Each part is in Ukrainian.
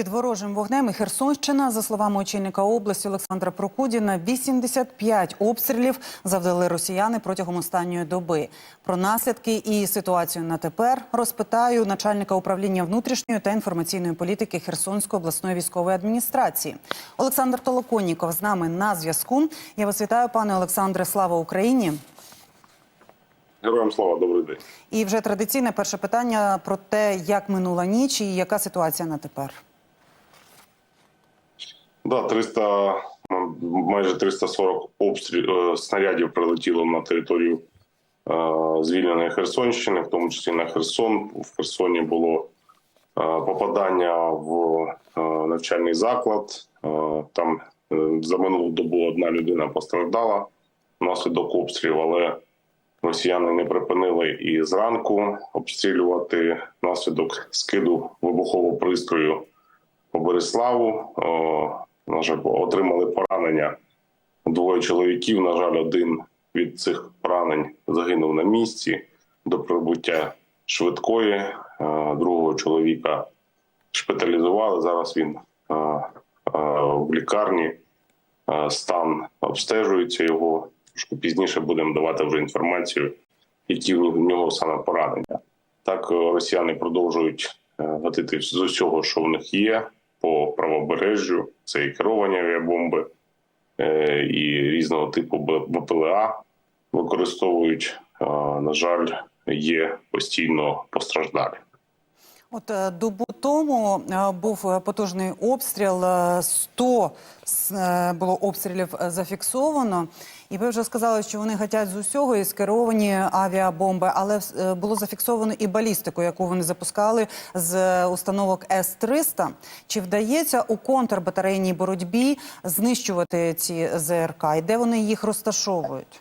Під ворожим вогнем і Херсонщина, за словами очільника області Олександра Прокудіна, 85 обстрілів завдали росіяни протягом останньої доби. Про наслідки і ситуацію на тепер розпитаю начальника управління внутрішньої та інформаційної політики Херсонської обласної військової адміністрації. Олександр Толоконніков з нами на зв'язку. Я вас вітаю, пане Олександре. Слава Україні! Героям слава, добрий день. І вже традиційне перше питання про те, як минула ніч і яка ситуація на тепер. Да, 300, м, майже 340 обстріл е, снарядів прилетіло на територію е, звільненої Херсонщини, в тому числі на Херсон. В Херсоні було е, попадання в навчальний заклад. Там за минулу добу одна людина постраждала внаслідок обстрілів, але росіяни не припинили і зранку обстрілювати внаслідок скиду вибухового пристрою по Бориславу. На жаль, отримали поранення двоє чоловіків. На жаль, один від цих поранень загинув на місці до прибуття швидкої. Другого чоловіка шпиталізували. Зараз він в лікарні. Стан обстежується його. Трошки пізніше будемо давати вже інформацію, які в нього саме поранення. Так е, росіяни продовжують е, гатити з усього, що в них є по правобережжю. Це і керовані авіабомби, е, і різного типу БПЛА використовують. На жаль, є постійно постраждалі. От е, добу тому е, був е, потужний обстріл. е, 100 с- е, було обстрілів зафіксовано. І ви вже сказали, що вони гатять з усього і скеровані авіабомби, але було зафіксовано і балістику, яку вони запускали з установок С-300. Чи вдається у контрбатарейній боротьбі знищувати ці ЗРК? І де вони їх розташовують?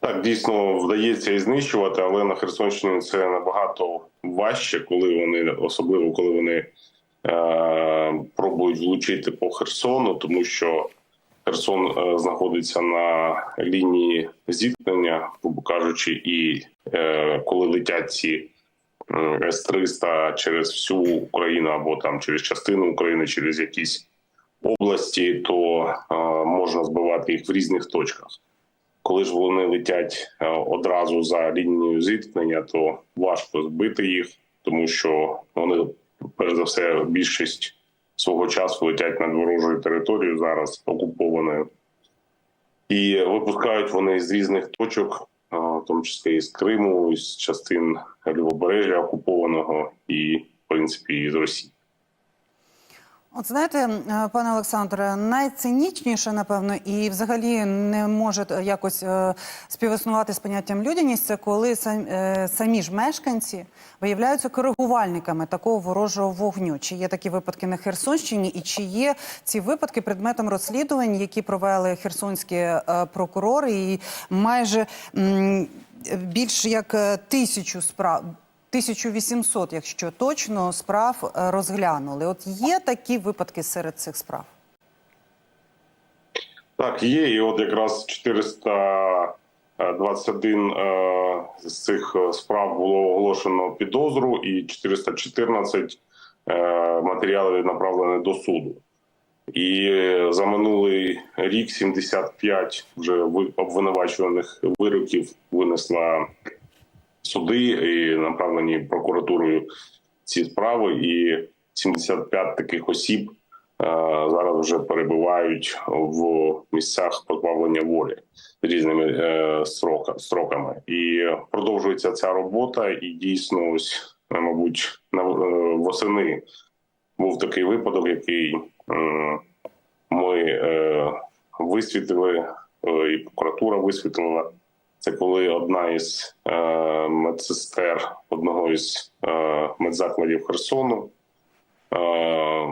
Так, дійсно вдається і знищувати, але на Херсонщині це набагато важче, коли вони, особливо коли вони е, пробують влучити по Херсону, тому що Херсон е, знаходиться на лінії зіткнення, грубо кажучи, і е, коли летять ці м, С-300 через всю Україну або там через частину України, через якісь області, то е, можна збивати їх в різних точках коли ж вони летять е, одразу за лінією зіткнення, то важко збити їх, тому що вони, перш за все, більшість свого часу летять над ворожою територією зараз окупованою, і випускають вони з різних точок, е, в тому числі і з Криму, з частин лівобережжя окупованого, і в принципі і з Росії. От знаєте, е, пане Олександре, найцинічніше, напевно, і взагалі не може якось е, співіснувати з поняттям людяність, це коли е, самі ж мешканці виявляються коригувальниками такого ворожого вогню. Чи є такі випадки на Херсонщині, і чи є ці випадки предметом розслідувань, які провели херсонські прокурори, і майже більш як тисячу справ. 1800, якщо точно, справ е, розглянули. От є такі випадки серед цих справ. Так, є, і от якраз 421 е, з цих е, справ було оголошено підозру, і 414 е, матеріалів направлені до суду. І за минулий рік 75 вже ви- обвинувачуваних вироків винесла суди і направлені прокуратурою ці справи. І 75 таких осіб е, зараз вже перебувають в місцях позбавлення волі різними е, строка, строками. І продовжується ця робота. І дійсно, ось е, мабуть, на восени був такий випадок, який ми висвітлили, е, і прокуратура висвітлила. Це коли одна із е, медсестер одного із е, медзакладів Херсону е,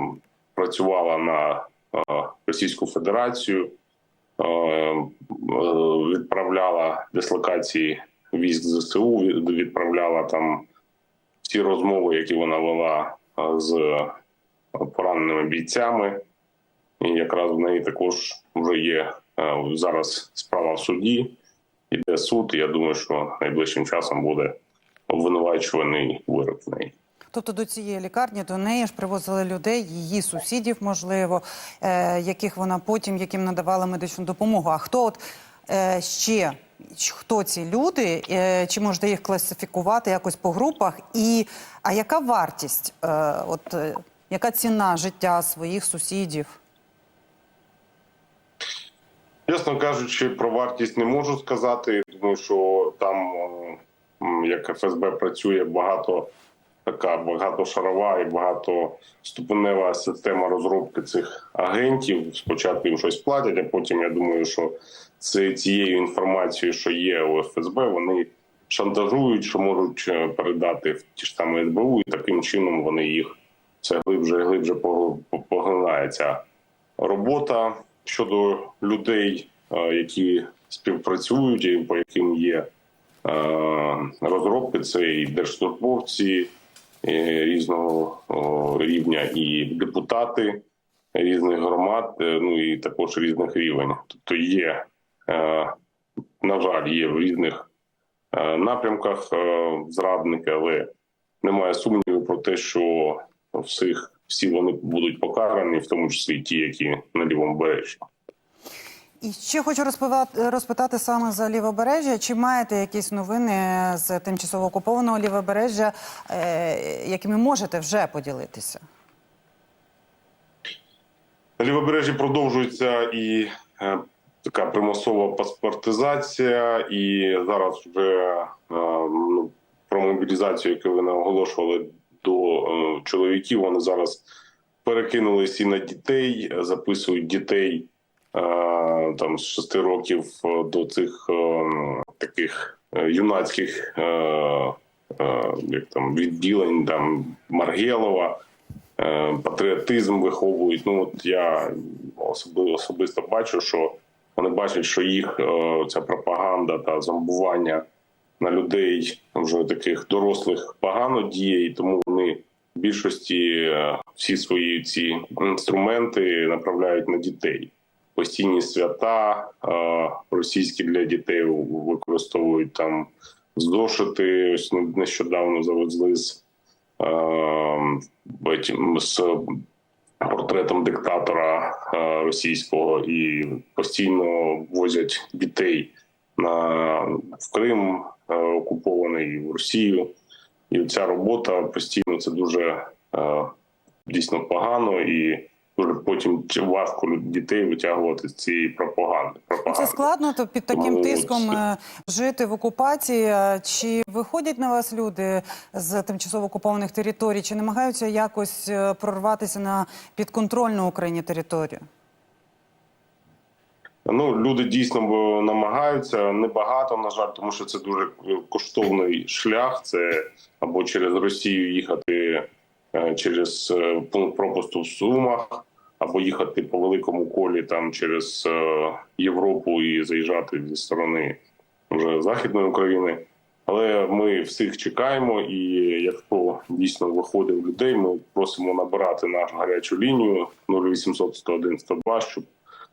працювала на е, Російську Федерацію, е, е, відправляла дислокації військ ЗСУ, від- відправляла там всі розмови, які вона вела е, з пораненими бійцями. І якраз в неї також вже є е, зараз справа в суді. Іде суд, я думаю, що найближчим часом буде обвинувачуваний вирок в неї. Тобто до цієї лікарні до неї ж привозили людей, її сусідів, можливо, е, яких вона потім яким надавала медичну допомогу. А хто от е, ще хто ці люди? Е, чи можна їх класифікувати якось по групах? І а яка вартість? Е, от е, яка ціна життя своїх сусідів? Чесно кажучи, про вартість не можу сказати, тому що там, як ФСБ працює, багато така багатошарова і багатоступенева система розробки цих агентів. Спочатку їм щось платять, а потім я думаю, що це цією інформацією, що є у ФСБ, вони шантажують, що можуть е, передати в ті ж самі СБУ, і таким чином вони їх все глибше і глибше пог- поглинає робота щодо людей, які співпрацюють і по яким є розробки, це і держслужбовці е, різного рівня, і депутати різних громад, е, ну і також різних рівень. Тобто є, е, на жаль, є в різних напрямках зрадники, але немає сумніву про те, що всіх всі вони будуть покарані, в тому числі ті, які на лівому бережжі. І ще хочу розпитати, розпитати саме за лівобережжя. Чи маєте якісь новини з тимчасово окупованого лівобережжя, е, якими можете вже поділитися? На лівобережжі продовжується і е, така примусова паспортизація, і зараз вже е, ну, про мобілізацію, яку ви не оголошували до е, чоловіків. Вони зараз перекинулись і на дітей, записують дітей е, там з 6 років е, до цих таких юнацьких як там відділень, там Маргелова патріотизм виховують. Ну от я особисто, особисто бачу, що вони бачать, що їх ця пропаганда та зомбування на людей вже таких дорослих погано діє, і тому вони в більшості е, всі свої ці інструменти направляють на дітей. Постійні свята е, російські для дітей використовують там зошити. Ось нещодавно завезли з е, з портретом диктатора російського і постійно возять дітей на в Крим е, окупований в Росію. І ця робота постійно це дуже е, дійсно погано і дуже потім важко дітей витягувати з цієї пропаганди. Це складно то під таким Тому тиском це- жити в окупації. Чи виходять на вас люди з тимчасово окупованих територій, чи намагаються якось е, прорватися на підконтрольну Україні територію? Ну, люди дійсно намагаються небагато, на жаль, тому що це дуже коштовний шлях. Це або через Росію їхати е, через е, пункт пропусту в Сумах, або їхати по великому колі там через е, Європу і заїжджати зі сторони вже західної України. Але ми всіх чекаємо, і якщо дійсно виходить людей, ми просимо набирати нашу гарячу лінію 0800 101 102, щоб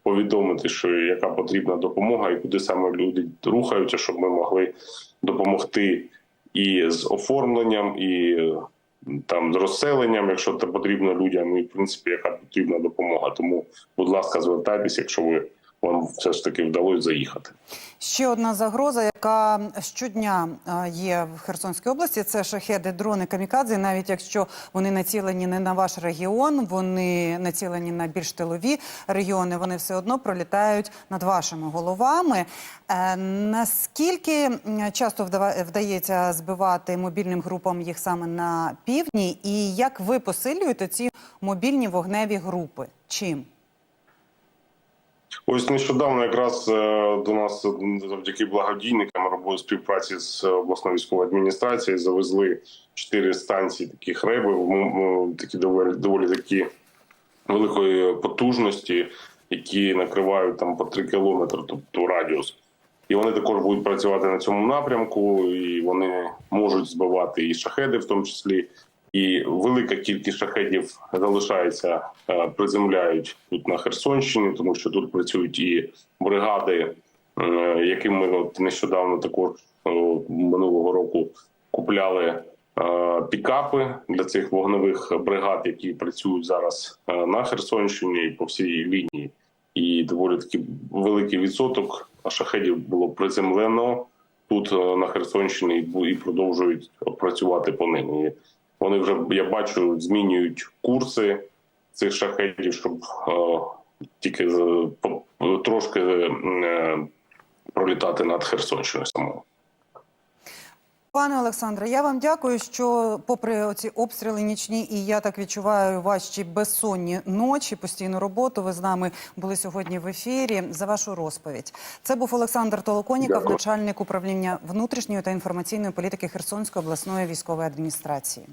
повідомити, що яка потрібна допомога і куди саме люди рухаються, щоб ми могли допомогти і з оформленням, і там з розселенням, якщо це потрібно людям, і в принципі яка потрібна допомога. Тому, будь ласка, звертайтеся, якщо ви вам все ж таки вдалося заїхати. Ще одна загроза, яка щодня е, є в Херсонській області, це шахеди, дрони камікадзе. Навіть якщо вони націлені не на ваш регіон, вони націлені на більш тилові регіони. Вони все одно пролітають над вашими головами. Е, Наскільки часто вдається збивати мобільним групам їх саме на півдні, і як ви посилюєте ці мобільні вогневі групи? Чим? Ось нещодавно якраз е, до нас завдяки благодійникам роботи співпраці з обласною військовою адміністрацією завезли чотири станції таких ребів, такі доволі доволі такі великої потужності, які накривають там по три кілометри, тобто радіус. І вони також будуть працювати на цьому напрямку, і вони можуть збивати і шахеди, в тому числі. І велика кількість шахедів залишається, е, приземляють тут на Херсонщині, тому що тут працюють і бригади, е, яким ми от нещодавно також е, минулого року купляли пікапи для цих вогневих бригад, які працюють зараз на Херсонщині і по всій лінії. І доволі таки великий відсоток шахедів було приземлено тут на Херсонщині і продовжують працювати по ним. Вони вже я бачу змінюють курси цих шахедів, щоб е, тільки з- по- трошки е, пролітати над Херсонщиною самою. Пане Олександре, я вам дякую, що попри оці обстріли нічні, і я так відчуваю ваші безсонні ночі, постійну роботу. Ви з нами були сьогодні в ефірі за вашу розповідь. Це був Олександр Толоконіков, Дякую. начальник управління внутрішньої та інформаційної політики Херсонської обласної військової адміністрації.